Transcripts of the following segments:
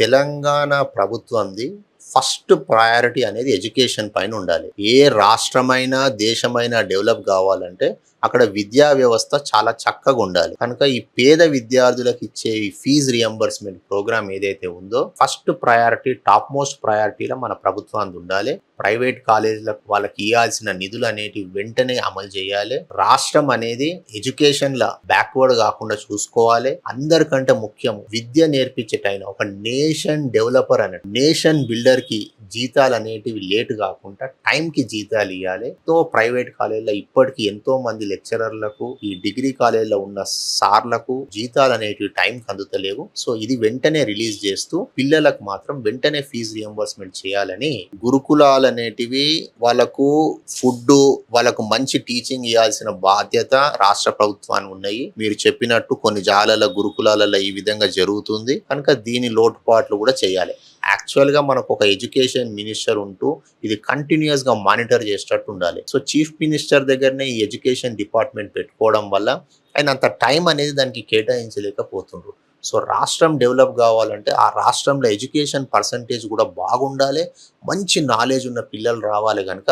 తెలంగాణ ప్రభుత్వంది first priority అనేది education పైన ఉండాలి. ఏ రాష్ట్రమైనా దేశమైనా డెవలప్ కావాలంటే అక్కడ విద్యా వ్యవస్థ చాలా చక్కగా ఉండాలి. కనుక ఈ పేద విద్యార్థులకు ఇచ్చే ఈ ఫీజు రియంబర్స్మెంట్ ప్రోగ్రామ్ ఏదైతే ఉందో ఫస్ట్ ప్రయారిటీ టాప్ మోస్ట్ ప్రయారిటీలో మన ప్రభుత్వానికి ఉండాలి. ప్రైవేట్ కాలేజీలకు వాళ్ళకి ఇవ్వాల్సిన నిధులు అనేటివి వెంటనే అమలు చేయాలి. రాష్ట్రం అనేది ఎడ్యుకేషన్ లా బ్యాక్వర్డ్ కాకుండా చూసుకోవాలి. అందరికంటే ముఖ్యం విద్య నేర్పించేటైన ఒక నేషన్ డెవలపర్ అనే నేషన్ బిల్డర్కి జీతాలు అనేటివి లేట్ కాకుండా టైం కి జీతాలు ఇవ్వాలి తో ప్రైవేట్ కాలేజీలో ఇప్పటికీ ఎంతో మంది లెక్చరర్లకు ఈ డిగ్రీ కాలేజీలో ఉన్న సార్లకు జీతాలు అనేటివి టైం అందుతలేవు. సో ఇది వెంటనే రిలీజ్ చేస్తూ పిల్లలకు మాత్రం వెంటనే ఫీజు రియంబర్స్మెంట్ చేయాలని గురుకులాలు అనేటివి వాళ్ళకు ఫుడ్ వాళ్ళకు మంచి టీచింగ్ ఇవ్వాల్సిన బాధ్యత రాష్ట్ర ప్రభుత్వానికి ఉన్నాయి. మీరు చెప్పినట్టు కొన్ని జాలల గురుకులాలలో ఈ విధంగా జరుగుతుంది. కనుక దీని లోటుపాట్లు కూడా చేయాలి. యాక్చువల్గా మనకు ఒక ఎడ్యుకేషన్ మినిస్టర్ ఉంటూ ఇది కంటిన్యూస్గా మానిటర్ చేసేటట్టు ఉండాలి. సో చీఫ్ మినిస్టర్ దగ్గరనే ఈ ఎడ్యుకేషన్ డిపార్ట్మెంట్ పెట్టుకోవడం వల్ల ఆయన అంత టైం అనేది దానికి కేటాయించలేకపోతుండ్రు. సో రాష్ట్రం డెవలప్ కావాలంటే ఆ రాష్ట్రంలో ఎడ్యుకేషన్ పర్సంటేజ్ కూడా బాగుండాలి. మంచి నాలెడ్జ్ ఉన్న పిల్లలు రావాలి కనుక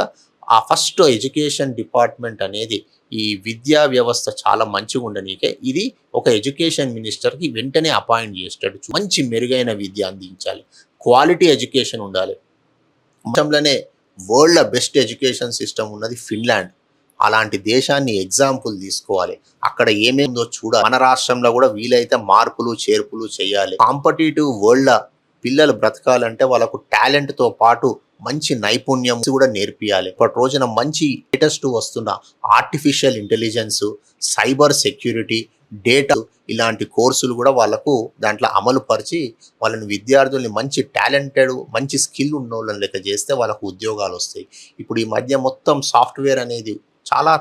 ఆ ఫస్ట్ ఎడ్యుకేషన్ డిపార్ట్మెంట్ అనేది ఈ విద్యా వ్యవస్థ చాలా మంచిగా ఉండనీకే ఇది ఒక ఎడ్యుకేషన్ మినిస్టర్కి వెంటనే అపాయింట్ చేసేటట్టు మంచి మెరుగైన విద్య అందించాలి. క్వాలిటీ ఎడ్యుకేషన్ ఉండాలి. ప్రపంచంలోనే వరల్డ్ బెస్ట్ ఎడ్యుకేషన్ సిస్టమ్ ఉన్నది ఫిన్లాండ్. అలాంటి దేశాన్ని ఎగ్జాంపుల్ తీసుకోవాలి. అక్కడ ఏమేందో చూడాలి. మన రాష్ట్రంలో కూడా వీలైతే మార్పులు చేర్పులు చేయాలి. కాంపిటేటివ్ వరల్డ్ పిల్లలు బ్రతకాలంటే వాళ్ళకు టాలెంట్తో పాటు మంచి నైపుణ్యం కూడా నేర్పియాలి. ఇప్పటి రోజున మంచి లేటెస్ట్ వస్తున్న artificial intelligence cyber security data ఇలాంటి కోర్సులు కూడా వాళ్ళకు దాంట్లో అమలు పరిచి వాళ్ళని విద్యార్థుల్ని మంచి టాలెంటెడ్ మంచి స్కిల్ ఉన్న వాళ్ళని లెక్క చేస్తే వాళ్ళకు ఉద్యోగాలు వస్తాయి. ఇప్పుడు ఈ మధ్య మొత్తం సాఫ్ట్వేర్ అనేది చాలా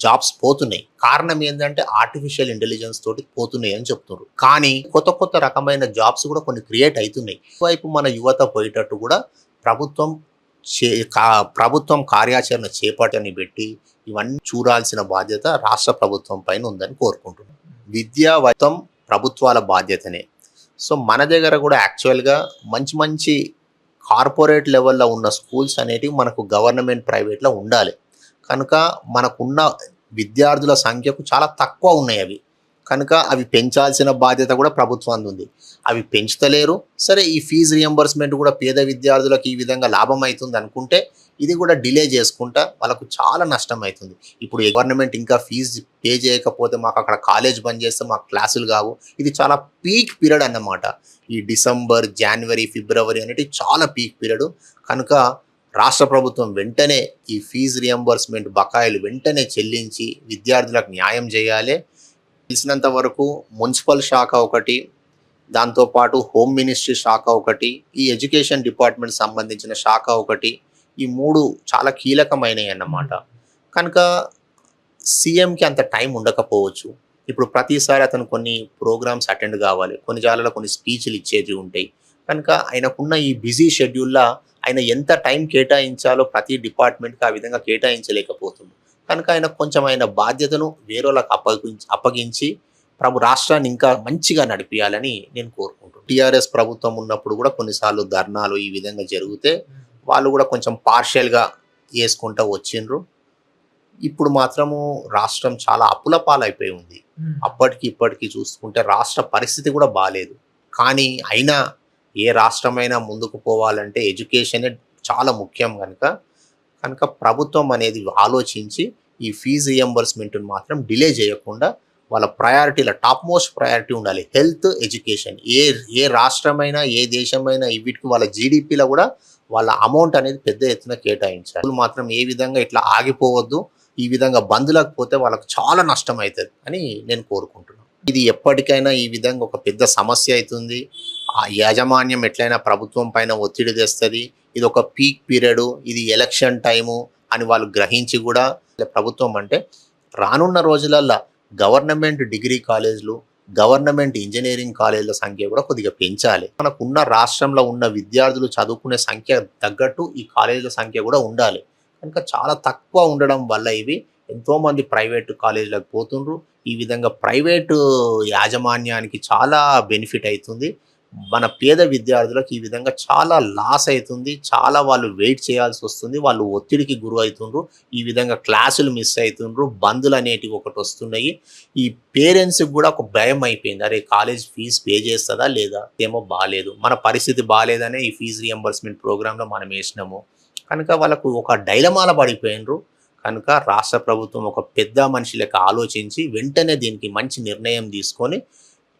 జాబ్స్ పోతున్నాయి. కారణం ఏంటంటే ఆర్టిఫిషియల్ ఇంటెలిజెన్స్ తోటి పోతున్నాయి అని చెప్తున్నారు. కానీ కొత్త కొత్త రకమైన జాబ్స్ కూడా కొన్ని క్రియేట్ అవుతున్నాయి వైపు మన యువత పోయేటట్టు కూడా ప్రభుత్వం చే ప్రభుత్వం కార్యాచరణ చేపట్టని పెట్టి ఇవన్నీ చూడాల్సిన బాధ్యత రాష్ట్ర ప్రభుత్వం పైన ఉందని కోరుకుంటున్నాను విద్యా వైతం ప్రభుత్వాల బాధ్యతనే. సో మన దగ్గర కూడా యాక్చువల్గా మంచి మంచి కార్పొరేట్ లెవెల్లో ఉన్న స్కూల్స్ అనేటివి మనకు గవర్నమెంట్ ప్రైవేట్లో ఉండాలి. కనుక మనకున్న విద్యార్థుల సంఖ్యకు చాలా తక్కువ ఉన్నాయి అవి. కనుక అవి పెంచాల్సిన బాధ్యత కూడా ప్రభుత్వం ఉంది అవి పెంచుతలేరు. సరే ఈ ఫీజు రియంబర్స్మెంట్ కూడా పేద విద్యార్థులకు ఈ విధంగా లాభం అవుతుంది అనుకుంటే ఇది కూడా డిలే చేసుకుంటా వాళ్ళకు చాలా నష్టం అవుతుంది ఇప్పుడు గవర్నమెంట్ ఇంకా ఫీజు పే చేయకపోతే మాకు అక్కడ కాలేజ్ బంద్ చేస్తే మాకు క్లాసులు కావు. ఇది చాలా పీక్ పీరియడ్ అన్నమాట. ఈ డిసెంబర్ జనవరి ఫిబ్రవరి అనేది చాలా పీక్ పీరియడ్. కనుక రాష్ట్ర ప్రభుత్వం వెంటనే ఈ ఫీజు రియంబర్స్మెంట్ బకాయిలు వెంటనే చెల్లించి విద్యార్థులకు న్యాయం చేయాలి. తెలిసినంత వరకు మున్సిపల్ శాఖ ఒకటి దాంతోపాటు హోమ్ మినిస్ట్రీ శాఖ ఒకటి ఈ ఎడ్యుకేషన్ డిపార్ట్మెంట్ సంబంధించిన శాఖ ఒకటి ఈ మూడు చాలా కీలకమైనవి అన్నమాట. కనుక సీఎంకి అంత టైం ఉండకపోవచ్చు. ఇప్పుడు ప్రతిసారి అతను కొన్ని ప్రోగ్రామ్స్ అటెండ్ కావాలి. కొన్ని జాలలో కొన్ని స్పీచ్లు ఇచ్చేవి ఉంటాయి. కనుక ఆయనకున్న ఈ బిజీ షెడ్యూల్లో ఆయన ఎంత టైం కేటాయించాలో ప్రతి డిపార్ట్మెంట్కి ఆ విధంగా కేటాయించలేకపోతుంది. కనుక ఆయన కొంచెం ఆయన బాధ్యతను వేరేలకు అప్పగించి అప్పగించి ప్రభు రాష్ట్రాన్ని ఇంకా మంచిగా నడిపించాలని నేను కోరుకుంటున్నాను. టీఆర్ఎస్ ప్రభుత్వం ఉన్నప్పుడు కూడా కొన్నిసార్లు ధర్నాలు ఈ విధంగా జరిగితే వాళ్ళు కూడా కొంచెం పార్షియల్గా వేసుకుంటూ వచ్చిండ్రు. ఇప్పుడు మాత్రము రాష్ట్రం చాలా అప్పుల పాలైపోయి ఉంది. అప్పటికి ఇప్పటికి చూసుకుంటే రాష్ట్ర పరిస్థితి కూడా బాగాలేదు కానీ అయినా ఏ రాష్ట్రమైనా ముందుకు పోవాలంటే ఎడ్యుకేషనే చాలా ముఖ్యం కనుక. కనుక ప్రభుత్వం అనేది ఆలోచించి ఈ ఫీజు రియంబర్స్మెంట్ని మాత్రం డిలే చేయకుండా వాళ్ళ ప్రయారిటీల టాప్ మోస్ట్ ప్రయారిటీ ఉండాలి. హెల్త్ ఎడ్యుకేషన్ ఏ ఏ రాష్ట్రమైనా ఏ దేశమైనా వీటికి వాళ్ళ జీడిపిలో కూడా వాళ్ళ అమౌంట్ అనేది పెద్ద ఎత్తున కేటాయించాలి. మాత్రం ఏ విధంగా ఇట్లా ఆగిపోవద్దు ఈ విధంగా బంధులకు పోతే వాళ్ళకు చాలా నష్టం అవుతుంది అని నేను కోరుకుంటున్నాను. ఇది ఎప్పటికైనా ఈ విధంగా ఒక పెద్ద సమస్య అవుతుంది. ఆ యాజమాన్యం ఎట్లయినా ప్రభుత్వం పైన ఒత్తిడి తెస్తుంది. ఇది ఒక పీక్ పీరియడ్ ఇది ఎలక్షన్ టైము అని వాళ్ళు గ్రహించి కూడా ప్రభుత్వం అంటే రానున్న రోజులల్లో గవర్నమెంట్ డిగ్రీ కాలేజీలు గవర్నమెంట్ ఇంజనీరింగ్ కాలేజీల సంఖ్య కూడా కొద్దిగా పెంచాలి. మనకున్న రాష్ట్రంలో ఉన్న విద్యార్థులు చదువుకునే సంఖ్య తగ్గట్టు ఈ కాలేజీల సంఖ్య కూడా ఉండాలి. కనుక చాలా తక్కువ ఉండడం వల్ల ఇవి ఎంతోమంది ప్రైవేటు ప్రైవేట్ కాలేజీలకు పోతుండ్రు. ఈ విధంగా ప్రైవేటు యాజమాన్యానికి చాలా బెనిఫిట్ అవుతుంది. మన పేద విద్యార్థులకు ఈ విధంగా చాలా లాస్ అవుతుంది చాలా వాళ్ళు వెయిట్ చేయాల్సి వస్తుంది. వాళ్ళు ఒత్తిడికి గురి అవుతుండ్రు. ఈ విధంగా క్లాసులు మిస్ అవుతుండ్రు. బంధులు అనేటివి ఒకటి వస్తున్నాయి. ఈ పేరెంట్స్కి కూడా ఒక భయం అయిపోయింది. అరే కాలేజ్ ఫీజు పే చేస్తుందా లేదా? ఏమో బాగాలేదు మన పరిస్థితి బాగాలేదనే ఈ ఫీజు రియంబర్స్మెంట్ ప్రోగ్రాంలో మనం వేసినాము. కనుక వాళ్ళకు ఒక డైలమాల పడిపోయినరు. కనుక రాష్ట్ర ప్రభుత్వం ఒక పెద్ద మనిషి లెక్క ఆలోచించి వెంటనే దీనికి మంచి నిర్ణయం తీసుకొని